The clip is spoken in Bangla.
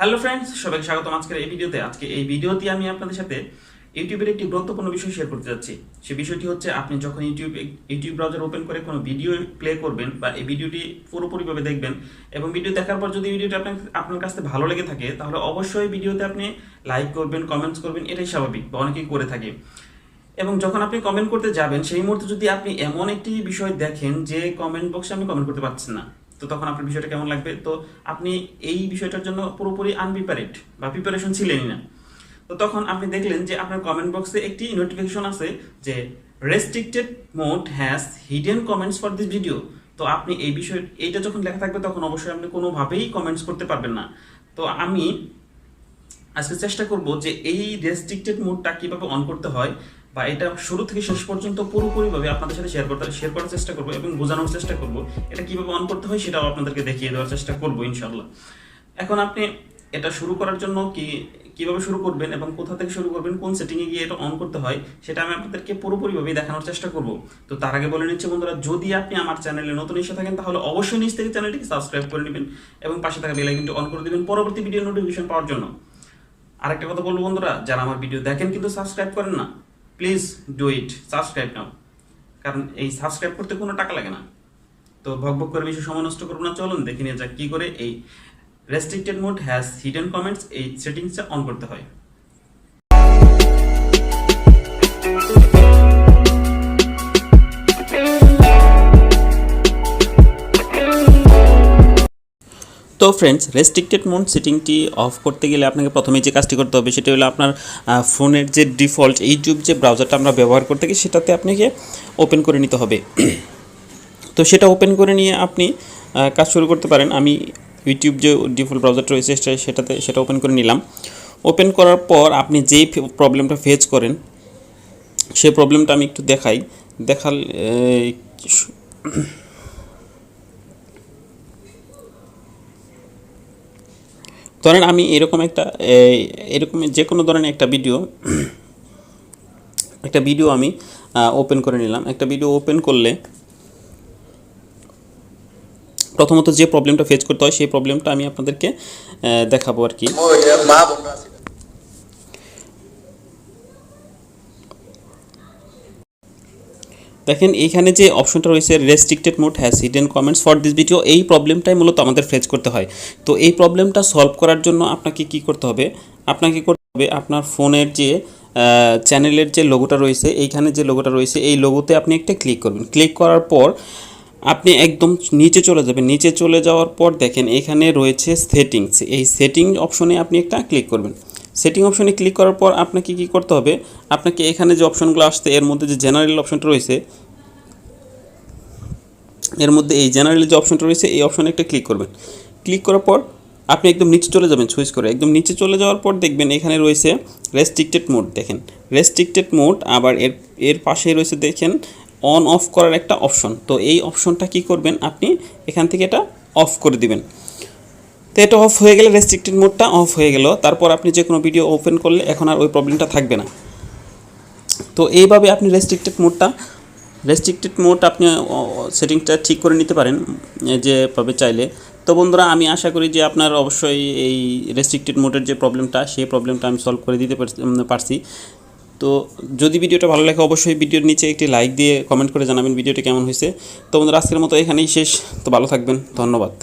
হ্যালো ফ্রেন্ডস সবাইকে স্বাগতম আজকের এই ভিডিওতে। আজকে এই ভিডিওতে আমি আপনাদের সাথে ইউটিউবের একটি গুরুত্বপূর্ণ বিষয় শেয়ার করতে যাচ্ছি। সে বিষয়টি হচ্ছে, আপনি যখন ইউটিউব ইউটিউব ব্রাউজার ওপেন করে কোনো ভিডিও প্লে করবেন বা এই ভিডিওটি পুরোপুরিভাবে দেখবেন এবং ভিডিও দেখার পর যদি ভিডিওটি আপনার আপনার কাছে ভালো লেগে থাকে, তাহলে অবশ্যই ভিডিওতে আপনি লাইক করবেন কমেন্টস করবেন, এটাই স্বাভাবিক বা অনেকেই করে থাকে। এবং যখন আপনি কমেন্ট করতে যাবেন, সেই মুহূর্তে যদি আপনি এমন একটি বিষয় দেখেন যে কমেন্ট বক্সে আমি কমেন্ট করতে পারছি না তো তখন আপনার বিষয়টা কেমন লাগবে? তো আপনি এই বিষয়টার জন্য পুরোপুরি আনপ্রিপারেড বা প্রিপারেশন ছিলেনই না। তো তখন আপনি দেখলেন যে আপনার কমেন্ট বক্সে একটি নোটিফিকেশন আছে যে restricted mode has hidden comments for this video তো আপনি এই বিষয়, এইটা যখন লেখা থাকবে তখন অবশ্যই আপনি কোনোভাবেই কমেন্টস করতে পারবেন না। তো আমি আজকে চেষ্টা করব যে এই রেস্ট্রিক্টেড মোডটা কীভাবে অন করতে হয় বা এটা শুরু থেকে শেষ পর্যন্ত পুরোপুরিভাবে আপনাদের সাথে শেয়ার করতে শেয়ার করার চেষ্টা করব এবং বোঝানোর চেষ্টা করব। এটা কীভাবে অন করতে হয় সেটাও আপনাদেরকে দেখিয়ে দেওয়ার চেষ্টা করব ইনশাল্লাহ এখন আপনি এটা শুরু করার জন্য কি, কীভাবে শুরু করবেন এবং কোথা থেকে শুরু করবেন, কোন সেটিংয়ে গিয়ে এটা অন করতে হয়, সেটা আমি আপনাদেরকে পুরোপুরিভাবে দেখানোর চেষ্টা করব। তো তার আগে বলে নিচ্ছি বন্ধুরা, যদি আপনি আমার চ্যানেলে নতুন এসে থাকেন, তাহলে অবশ্যই নিজ থেকে চ্যানেলটিকে সাবস্ক্রাইব করে নেবেন এবং পাশে থাকা বেল আইকনটি অন করে দেবেন পরবর্তী ভিডিও নোটিফিকেশন পাওয়ার জন্য। আরেকটা কথা বলব বন্ধুরা, যারা আমার ভিডিও দেখেন কিন্তু সাবস্ক্রাইব করেন না please do it subscribe now কারণ এই সাবস্ক্রাইব করতে কোনো টাকা লাগে না। তো ভক ভক করে বেশি সময় নষ্ট করব না, চলুন দেখে নিয়ে যাক কী করে এই restricted mode has hidden comments এই সেটিংসটা অন করতে হয়। তো ফ্রেন্ডস রেস্ট্রিক্টেড মোড সেটিংটি অফ করতে গেলে আপনাকে প্রথমে যে কাজটি করতে হবে সেটা হলো আপনার ফোনের যে ডিফল্ট ইউটিউব যে ব্রাউজারটা আমরা ব্যবহার করতে গিয়ে সেটাতে আপনাকে ওপেন করে নিতে হবে। তো সেটা ওপেন করে নিয়ে আপনি কাজ শুরু করতে পারেন। আমি ইউটিউব যে ডিফল্ট ব্রাউজারটা রয়েছে সেটাতে, সেটা ওপেন করে নিলাম। ওপেন করার পর আপনি যেই প্রবলেমটা ফেস করেন সেই প্রবলেমটা আমি একটু দেখাই। দেখাল ধরেন আমি এরকম একটা এরকম যে কোনো ধরনের একটা ভিডিও একটা ভিডিও আমি ওপেন করে নিলাম। একটা ভিডিও ওপেন করলে প্রথমত যে প্রবলেমটা ফেস করতে হয়, সেই প্রবলেমটা আমি আপনাদেরকে দেখাবো আর কি ওই মা বোনরা আছে দেখেন, এইখানে যে অপশনটা রয়েছে restricted mode has hidden comments for this video এই প্রবলেমটাই মূলত আমাদের ফেস করতে হয়। তো এই প্রবলেমটা সলভ করার জন্য আপনাকে কি করতে হবে? আপনাকে করতে হবে আপনার ফোনের যে চ্যানেলের যে লোগোটা রয়েছে, এইখানে যে লোগোটা রয়েছে, এই লোগোতে আপনি একটা ক্লিক করবেন। ক্লিক করার পর আপনি একদম নিচে চলে যাবেন। নিচে চলে যাওয়ার পর দেখেন, এখানে রয়েছে সেটিংস এই সেটিং অপশনে আপনি একটা ক্লিক করবেন। সেটিং অপশনে ক্লিক করার পর আপনাকে কি করতে হবে? আপনাকে এখানে যে অপশনগুলো আসছে, এর মধ্যে যে জেনারেল অপশনটা রয়েছে, এর মধ্যে এই জেনারেল যে অপশনটা রয়েছে, এই অপশনে একটা ক্লিক করবেন। ক্লিক করার পর আপনি একদম নিচে চলে যাবেন সুইচ করে। একদম নিচে চলে যাওয়ার পর দেখবেন এখানে রয়েছে রেস্ট্রিক্টেড মোড দেখেন। রেস্ট্রিক্টেড মোড আবার এর এর পাশে রয়েছে দেখেন অন অফ করার একটা অপশন তো এই অপশনটা কি করবেন? আপনি এখান থেকে এটা অফ করে দিবেন। তো এটা অফ হয়ে গেলে রেস্ট্রিক্টেড মোডটা অফ হয়ে গেল। তারপর আপনি যে কোনো ভিডিও ওপেন করলে এখন আর ওই প্রবলেমটা থাকবে না। তো এইভাবে আপনি রেস্ট্রিক্টেড মোডটা রেস্ট্রিক্টেড মোড আপনি সেটিংসটা ঠিক করে নিতে পারেন যেভাবে চাইলে। তো বন্ধুরা, আমি আশা করি যে আপনার অবশ্যই এই রেস্ট্রিক্টেড মোডের যে প্রবলেমটা সেই প্রবলেমটা আমি সলভ করে দিতে পারছি তো যদি ভিডিওটা ভালো লাগে, অবশ্যই ভিডিওর নিচে একটি লাইক দিয়ে কমেন্ট করে জানাবেন ভিডিওটি কেমন হয়েছে। তো বন্ধুরা, আজকের মতো এখানেই শেষ। তো ভালো থাকবেন, ধন্যবাদ।